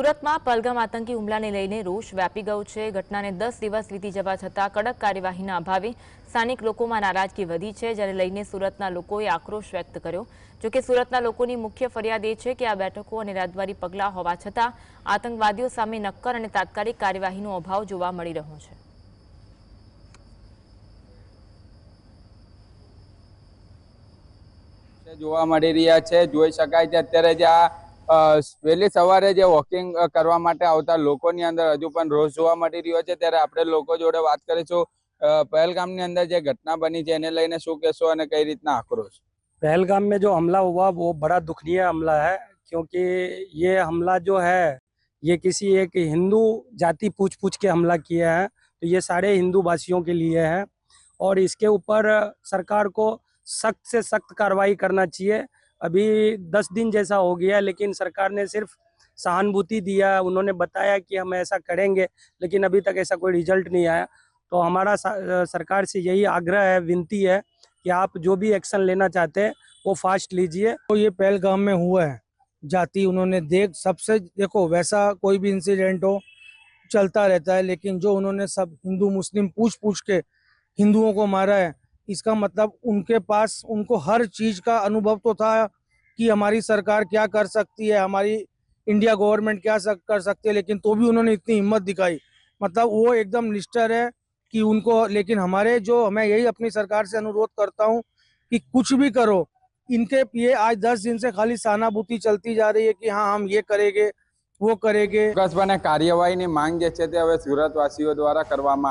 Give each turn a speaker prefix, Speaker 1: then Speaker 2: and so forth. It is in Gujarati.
Speaker 1: સુરતમાં પલગમ આતંકી હુમલાને લઈને રોષ વ્યાપી ગયો છે ઘટનાને દસ દિવસ વીતી જવા છતાં કડક કાર્યવાહીના અભાવે સ્થાનિક લોકોમાં નારાજગી વધી છે જ્યારે લઈને સુરતના લોકોએ આક્રોશ વ્યક્ત કર્યો જોકે સુરતના લોકોની મુખ્ય ફરિયાદ એ છે કે આ બેઠકો અને રાજદ્વારી પગલાં હોવા છતાં આતંકવાદીઓ સામે નક્કર અને તાત્કાલિક કાર્યવાહીનો અભાવ જોવા મળી રહ્યો છે
Speaker 2: જોવા મળી રહ્યા છે જોઈ શકાય છે અત્યારે જે આ અ સવેલે સવારે જે વોકિંગ કરવા માટે આવતા લોકોની અંદર હજુ પણ રોષ જોવા મળી રહ્યો છે ત્યારે આપણે લોકો જોડે વાત કરીશું પહેલ ગામની અંદર જે ઘટના બની છે એને લઈને શું કહો અને કઈ રીતના આક્રોશ
Speaker 3: પહેલ ગામ મે જો હમલા ہوا વો બડા દુખનિયા હમલા હે ક્યોકી યે હમલા જો હે યે કિસી એક હિન્દુ જાતિ પૂછ પૂછ કે હમલા કિયા હે તો યે سارے હિન્દુ વાસીઓ કે લિયે હે ઓર ઇસકે ઉપર સરકાર કો સખત સે સખત કાર્યવાહી karna chie अभी दस दिन जैसा हो गया लेकिन सरकार ने सिर्फ सहानुभूति दिया उन्होंने बताया कि हम ऐसा करेंगे लेकिन अभी तक ऐसा कोई रिजल्ट नहीं आया तो हमारा सरकार से यही आग्रह है विनती है कि आप जो भी एक्शन लेना चाहते हैं वो फास्ट लीजिए
Speaker 4: तो ये पहलगाम में हुआ है जाति उन्होंने देख सबसे देखो वैसा कोई भी इंसिडेंट हो चलता रहता है लेकिन जो उन्होंने सब हिंदू मुस्लिम पूछ पूछ के हिंदुओं को मारा है इसका मतलब उनके पास उनको हर चीज़ का अनुभव तो था कि हमारी सरकार क्या कर सकती है हमारी इंडिया गवर्नमेंट क्या सक, कर सकती है लेकिन तो भी उन्होंने इतनी हिम्मत दिखाई मतलब वो एकदम निष्ठर है कि उनको लेकिन हमारे जो मैं यही अपनी सरकार से अनुरोध करता हूँ कि कुछ भी करो इनके ये आज दस दिन से खाली सहानुभूति चलती जा रही है कि हाँ हम ये करेंगे वो करेंगे
Speaker 2: कार्यवाही કાર્યવાહીની માંગ જે છે તે હવે સુરતવાસીઓ દ્વારા કરવામાં